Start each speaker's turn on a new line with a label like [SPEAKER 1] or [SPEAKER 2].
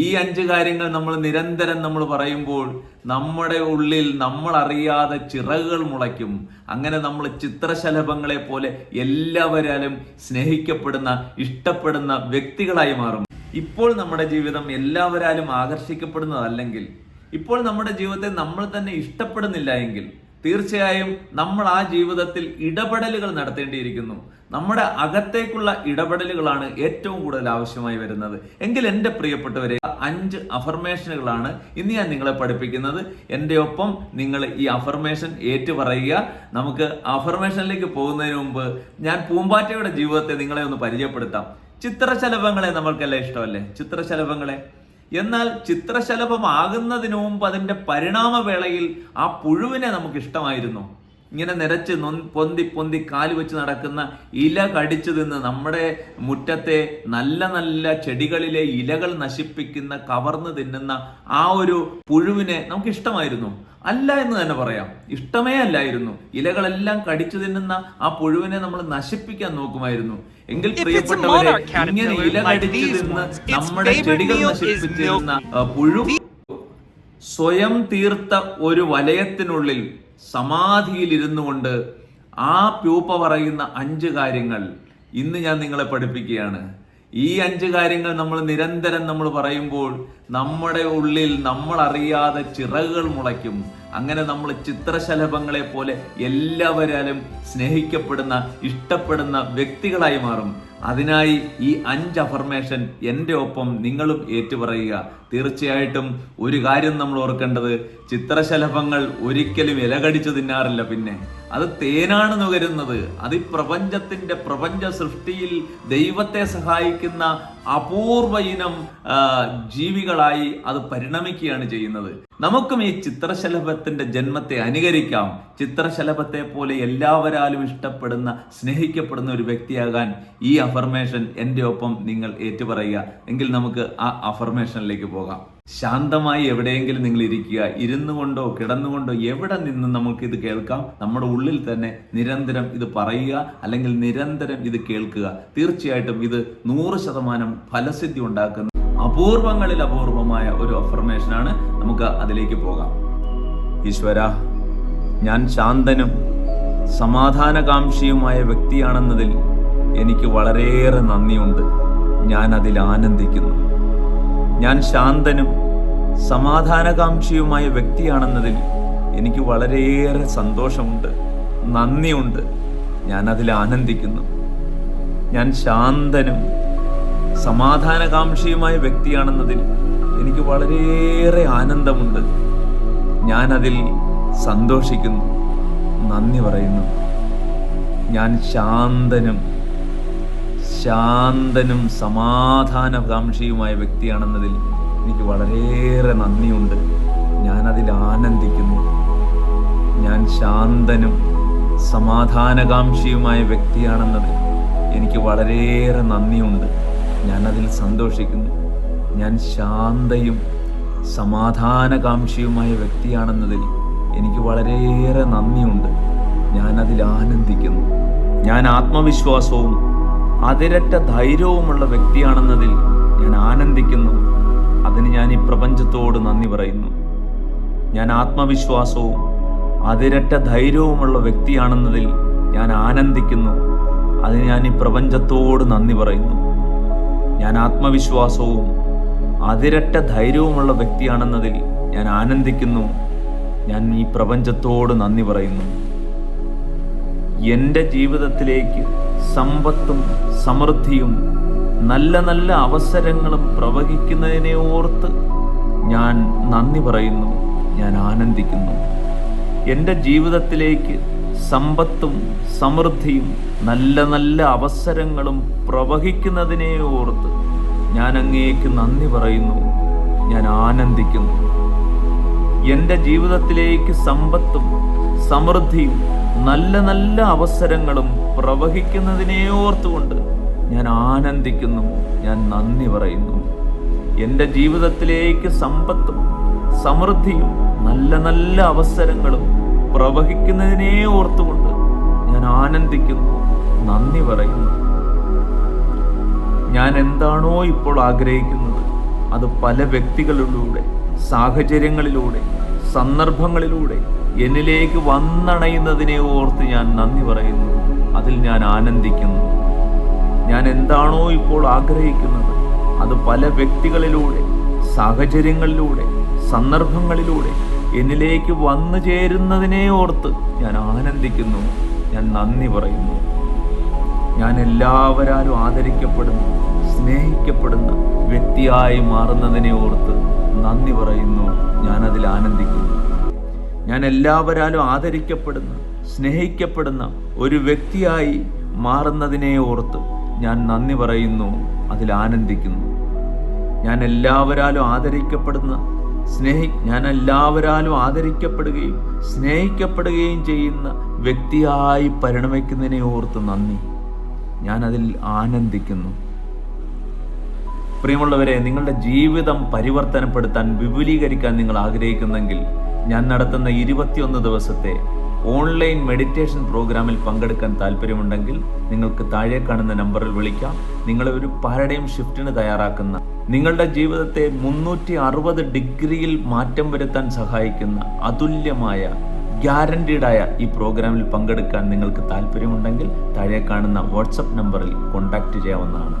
[SPEAKER 1] ഈ അഞ്ച് കാര്യങ്ങൾ നമ്മൾ നിരന്തരം നമ്മൾ പറയുമ്പോൾ നമ്മുടെ ഉള്ളിൽ നമ്മൾ അറിയാതെ ചിറകുകൾ മുളയ്ക്കും. അങ്ങനെ നമ്മൾ ചിത്രശലഭങ്ങളെ പോലെ എല്ലാവരാലും സ്നേഹിക്കപ്പെടുന്ന ഇഷ്ടപ്പെടുന്ന വ്യക്തികളായി മാറും. ഇപ്പോൾ നമ്മുടെ ജീവിതം എല്ലാവരാലും ആകർഷിക്കപ്പെടുന്നതല്ലെങ്കിൽ ഇപ്പോൾ നമ്മുടെ ജീവിതത്തെ നമ്മൾ തന്നെ ഇഷ്ടപ്പെടുന്നില്ല എങ്കിൽ തീർച്ചയായും നമ്മൾ ആ ജീവിതത്തിൽ ഇടപെടലുകൾ നടത്തേണ്ടിയിരിക്കുന്നു. നമ്മുടെ അകത്തേക്കുള്ള ഇടപെടലുകളാണ് ഏറ്റവും കൂടുതൽ ആവശ്യമായി വരുന്നത്. എങ്കിൽ എന്റെ പ്രിയപ്പെട്ടവരെ അഞ്ച് അഫർമേഷനുകളാണ് ഇന്ന് ഞാൻ നിങ്ങളെ പഠിപ്പിക്കുന്നത്. എന്റെ ഒപ്പം നിങ്ങൾ ഈ അഫർമേഷൻ ഏറ്റു പറയുക നമുക്ക് അഫർമേഷനിലേക്ക് പോകുന്നതിന് മുമ്പ് ഞാൻ പൂമ്പാറ്റയുടെ ജീവിതത്തെ നിങ്ങളെ ഒന്ന് പരിചയപ്പെടുത്താം. ചിത്രശലഭങ്ങളെ നമ്മൾക്കെല്ലാം ഇഷ്ടമല്ലേ? ചിത്രശലഭങ്ങളെ? എന്നാൽ ചിത്രശലഭമാകുന്നതിന് മുമ്പ് അതിന്റെ പരിണാമവേളയിൽ ആ പുഴുവിനെ നമുക്ക് ഇഷ്ടമായിരുന്നു ഇങ്ങനെ നിരച്ച് നൊ- പൊന്തി പൊന്തി കാൽ വെച്ച് നടക്കുന്ന ഇല കടിച്ചു തിന്ന് നമ്മുടെ മുറ്റത്തെ നല്ല നല്ല ചെടികളിലെ ഇലകൾ നശിപ്പിക്കുന്ന കവർന്ന് തിന്നുന്ന ആ ഒരു പുഴുവിനെ നമുക്ക് ഇഷ്ടമായിരുന്നു അല്ല എന്ന് തന്നെ പറയാം. ഇഷ്ടമേ അല്ലായിരുന്നു. ഇലകളെല്ലാം കടിച്ചു തിന്നുന്ന ആ പുഴുവിനെ നമ്മൾ നശിപ്പിക്കാൻ നോക്കുമായിരുന്നു. എങ്കിൽ പ്രിയപ്പെട്ടവരെ ഇങ്ങനെ ഇല
[SPEAKER 2] like
[SPEAKER 1] കടിച്ചു തിന്ന് നമ്മുടെ ചെടികൾ നശിപ്പിച്ചിരുന്ന പുഴു സ്വയം തീർത്ത ഒരു വലയത്തിനുള്ളിൽ സമാധിയിൽ ഇരുന്നു കൊണ്ട് ആ പ്യൂപ്പ പറയുന്ന അഞ്ച് കാര്യങ്ങൾ ഇന്ന് ഞാൻ നിങ്ങളെ പഠിപ്പിക്കുകയാണ്. ഈ അഞ്ച് കാര്യങ്ങൾ നമ്മൾ നിരന്തരം നമ്മൾ പറയുമ്പോൾ നമ്മുടെ ഉള്ളിൽ നമ്മൾ അറിയാതെ ചിറകുകൾ മുളയ്ക്കും. അങ്ങനെ നമ്മൾ ചിത്രശലഭങ്ങളെ പോലെ എല്ലാവരാലും സ്നേഹിക്കപ്പെടുന്ന ഇഷ്ടപ്പെടുന്ന വ്യക്തികളായി മാറും. അതിനായി ഈ അഞ്ച് അഫർമേഷൻ എന്റെ ഒപ്പം നിങ്ങളും ഏറ്റുപറയുക. തീർച്ചയായിട്ടും ഒരു കാര്യം നമ്മൾ ഓർക്കേണ്ടത് ചിത്രശലഭങ്ങൾ ഒരിക്കലും ഇലകടിച്ചു തിന്നാറില്ല പിന്നെ. അത് തേനാണ് നുകരുന്നത്. അത് പ്രപഞ്ചത്തിന്റെ പ്രപഞ്ച സൃഷ്ടിയിൽ ദൈവത്തെ സഹായിക്കുന്ന അപൂർവ ഇനം ജീവികളായി അത് പരിണമിക്കുകയാണ് ചെയ്യുന്നത്. നമുക്കും ഈ ചിത്രശലഭത്തിന്റെ ജന്മത്തെ അനുകരിക്കാം. ചിത്രശലഭത്തെ പോലെ എല്ലാവരാലും ഇഷ്ടപ്പെടുന്ന സ്നേഹിക്കപ്പെടുന്ന ഒരു വ്യക്തിയാകാൻ ഈ അഫർമേഷൻ എന്റെ ഒപ്പം നിങ്ങൾ ഏറ്റുപറയുക. എങ്കിൽ നമുക്ക് ആ അഫർമേഷനിലേക്ക് പോകാം. ശാന്തമായി എവിടെയെങ്കിലും നിങ്ങൾ ഇരിക്കുക. ഇരുന്നു കൊണ്ടോ കിടന്നുകൊണ്ടോ എവിടെ നിന്ന് നമുക്ക് ഇത് കേൾക്കാം? നമ്മുടെ ഉള്ളിൽ തന്നെ നിരന്തരം ഇത് പറയുക അല്ലെങ്കിൽ നിരന്തരം ഇത് കേൾക്കുക. തീർച്ചയായിട്ടും ഇത് നൂറ് ശതമാനം ഫലസിദ്ധി ഉണ്ടാക്കുന്ന അപൂർവങ്ങളിൽ അപൂർവമായ ഒരു അഫർമേഷനാണ് നമുക്ക് അതിലേക്ക് പോകാം. ഈശ്വര ഞാൻ ശാന്തനും സമാധാനകാംക്ഷിയുമായ വ്യക്തിയാണെന്നതിൽ എനിക്ക് വളരെയേറെ നന്ദിയുണ്ട്. ഞാൻ അതിൽ ആനന്ദിക്കുന്നു. ഞാൻ ശാന്തനും സമാധാനകാംക്ഷിയുമായ വ്യക്തിയാണെന്നതിൽ എനിക്ക് വളരെയേറെ സന്തോഷമുണ്ട്. നന്ദിയുണ്ട്. ഞാൻ അതിൽ ആനന്ദിക്കുന്നു. ഞാൻ ശാന്തനും സമാധാനകാംക്ഷിയുമായ വ്യക്തിയാണെന്നതിൽ എനിക്ക് വളരെയേറെ ആനന്ദമുണ്ട്. ഞാൻ അതിൽ സന്തോഷിക്കുന്നു. നന്ദി പറയുന്നു. ഞാൻ ശാന്തനും ശാന്തനും സമാധാനകാംക്ഷിയുമായ വ്യക്തിയാണെന്നതിൽ എനിക്ക് വളരെയേറെ നന്ദിയുണ്ട്. ഞാൻ അതിൽ ആനന്ദിക്കുന്നു. ഞാൻ ശാന്തനും സമാധാനകാംക്ഷിയുമായ വ്യക്തിയാണെന്നതിൽ എനിക്ക് വളരെയേറെ നന്ദിയുണ്ട്. ഞാൻ അതിൽ സന്തോഷിക്കുന്നു. ഞാൻ ശാന്തയും സമാധാനകാംക്ഷിയുമായ വ്യക്തിയാണെന്നതിൽ എനിക്ക് വളരെയേറെ നന്ദിയുണ്ട്. ഞാൻ അതിൽ ആനന്ദിക്കുന്നു. ഞാൻ ആത്മവിശ്വാസവും അതിരറ്റ ധൈര്യവുമുള്ള വ്യക്തിയാണെന്നതിൽ ഞാൻ ആനന്ദിക്കുന്നു. അതിന് ഞാൻ ഈ പ്രപഞ്ചത്തോട് നന്ദി പറയുന്നു. ഞാൻ ആത്മവിശ്വാസവും അതിരറ്റ ധൈര്യവുമുള്ള വ്യക്തിയാണെന്നതിൽ ഞാൻ ആനന്ദിക്കുന്നു. അതിന് ഞാൻ ഈ പ്രപഞ്ചത്തോട് നന്ദി പറയുന്നു. ഞാൻ ആത്മവിശ്വാസവും അതിരറ്റ ധൈര്യവുമുള്ള വ്യക്തിയാണെന്നതിൽ ഞാൻ ആനന്ദിക്കുന്നു. ഞാൻ ഈ പ്രപഞ്ചത്തോട് നന്ദി പറയുന്നു. എന്റെ ജീവിതത്തിലേക്ക് സമ്പത്തും സമൃദ്ധിയും നല്ല നല്ല അവസരങ്ങളും പ്രവഹിക്കുന്നതിനെ ഓർത്ത് ഞാൻ നന്ദി പറയുന്നു ഞാൻ ആനന്ദിക്കുന്നു. എന്റെ ജീവിതത്തിലേക്ക് സമ്പത്തും സമൃദ്ധിയും നല്ല നല്ല അവസരങ്ങളും പ്രവഹിക്കുന്നതിനെ ഓർത്ത് ഞാൻ അങ്ങേക്ക് നന്ദി പറയുന്നു ഞാൻ ആനന്ദിക്കുന്നു. എന്റെ ജീവിതത്തിലേക്ക് സമ്പത്തും സമൃദ്ധിയും നല്ല നല്ല അവസരങ്ങളും പ്രവഹിക്കുന്നതിനെ ഓർത്തുകൊണ്ട് ഞാൻ ആനന്ദിക്കുന്നു ഞാൻ നന്ദി പറയുന്നു. എന്റെ ജീവിതത്തിലേക്ക് സമ്പത്തും സമൃദ്ധിയും നല്ല നല്ല അവസരങ്ങളും പ്രവഹിക്കുന്നതിനെ ഓർത്തുകൊണ്ട് ഞാൻ ആനന്ദിക്കുന്നു നന്ദി പറയുന്നു. ഞാൻ എന്താണോ ഇപ്പോൾ ആഗ്രഹിക്കുന്നത് അത് പല വ്യക്തികളിലൂടെ സാഹചര്യങ്ങളിലൂടെ സന്ദർഭങ്ങളിലൂടെ എന്നിലേക്ക് വന്നണയുന്നതിനെ ഓർത്ത് ഞാൻ നന്ദി പറയുന്നു. അതിൽ ഞാൻ ആനന്ദിക്കുന്നു. ഞാൻ എന്താണോ ഇപ്പോൾ ആഗ്രഹിക്കുന്നത്. അത് പല വ്യക്തികളിലൂടെ സാഹചര്യങ്ങളിലൂടെ സന്ദർഭങ്ങളിലൂടെ എന്നിലേക്ക് വന്നു ചേരുന്നതിനെ ഓർത്ത് ഞാൻ ആനന്ദിക്കുന്നു. ഞാൻ നന്ദി പറയുന്നു. ഞാൻ എല്ലാവരാലും ആദരിക്കപ്പെടുന്നു സ്നേഹിക്കപ്പെടുന്ന വ്യക്തിയായി മാറുന്നതിനെ ഓർത്ത് നന്ദി പറയുന്നു. ഞാനതിൽ ആനന്ദിക്കുന്നു. ഞാൻ എല്ലാവരാലും ആദരിക്കപ്പെടുന്ന സ്നേഹിക്കപ്പെടുന്ന ഒരു വ്യക്തിയായി മാറുന്നതിനെ ഓർത്ത് ഞാൻ നന്ദി പറയുന്നു അതിൽ ആനന്ദിക്കുന്നു. ഞാൻ എല്ലാവരാലും ആദരിക്കപ്പെടുന്ന സ്നേഹി ഞാൻ എല്ലാവരാലും ആദരിക്കപ്പെടുകയും സ്നേഹിക്കപ്പെടുകയും ചെയ്യുന്ന വ്യക്തിയായി പരിണമിക്കുന്നതിനെ ഓർത്ത് നന്ദി. ഞാൻ അതിൽ ആനന്ദിക്കുന്നു. പ്രിയമുള്ളവരെ നിങ്ങളുടെ ജീവിതം പരിവർത്തനപ്പെടുത്താൻ വിപുലീകരിക്കാൻ നിങ്ങൾ ആഗ്രഹിക്കുന്നെങ്കിൽ ഞാൻ നടത്തുന്ന ഇരുപത്തിയൊന്ന് ദിവസത്തെ ഓൺലൈൻ മെഡിറ്റേഷൻ പ്രോഗ്രാമിൽ പങ്കെടുക്കാൻ താല്പര്യമുണ്ടെങ്കിൽ നിങ്ങൾക്ക് താഴെ കാണുന്ന നമ്പറിൽ വിളിക്കാം. നിങ്ങളെ ഒരു പാരഡൈം ഷിഫ്റ്റിന് തയ്യാറാക്കുന്ന നിങ്ങളുടെ ജീവിതത്തെ മുന്നൂറ്റി അറുപത് ഡിഗ്രിയിൽ മാറ്റം വരുത്താൻ സഹായിക്കുന്ന അതുല്യമായ ഗ്യാരണ്ടീഡായ ഈ പ്രോഗ്രാമിൽ പങ്കെടുക്കാൻ നിങ്ങൾക്ക് താല്പര്യമുണ്ടെങ്കിൽ താഴെ കാണുന്ന വാട്സപ്പ് നമ്പറിൽ കോൺടാക്റ്റ് ചെയ്യാവുന്നതാണ്.